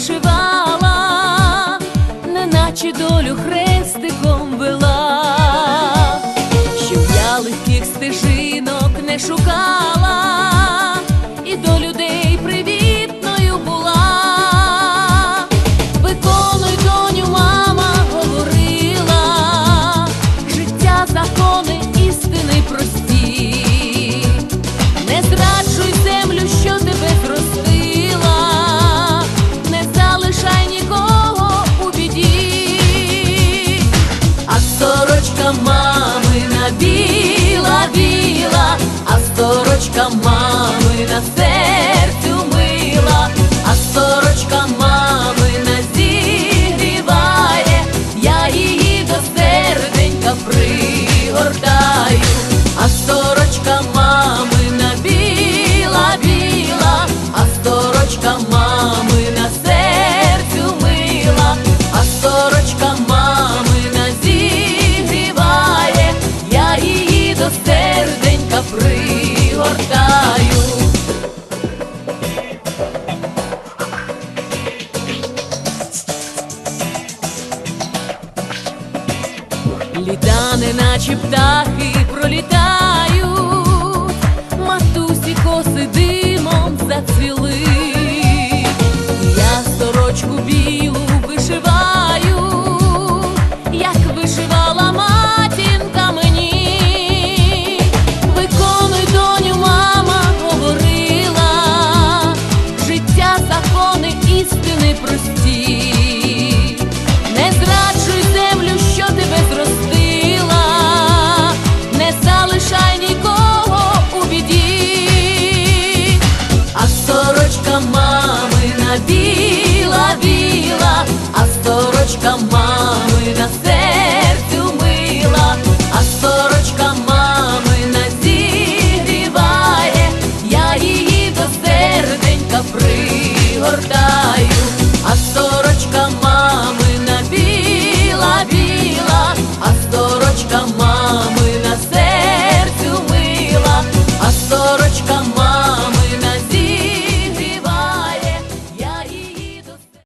вишивала, неначе долю хрестиком вела, щоб я легких стежинок не шукала і до людей. до серденька пригортаю. Літа, не наче птахи пролітають, матусі коси димом зацвіли. Nabi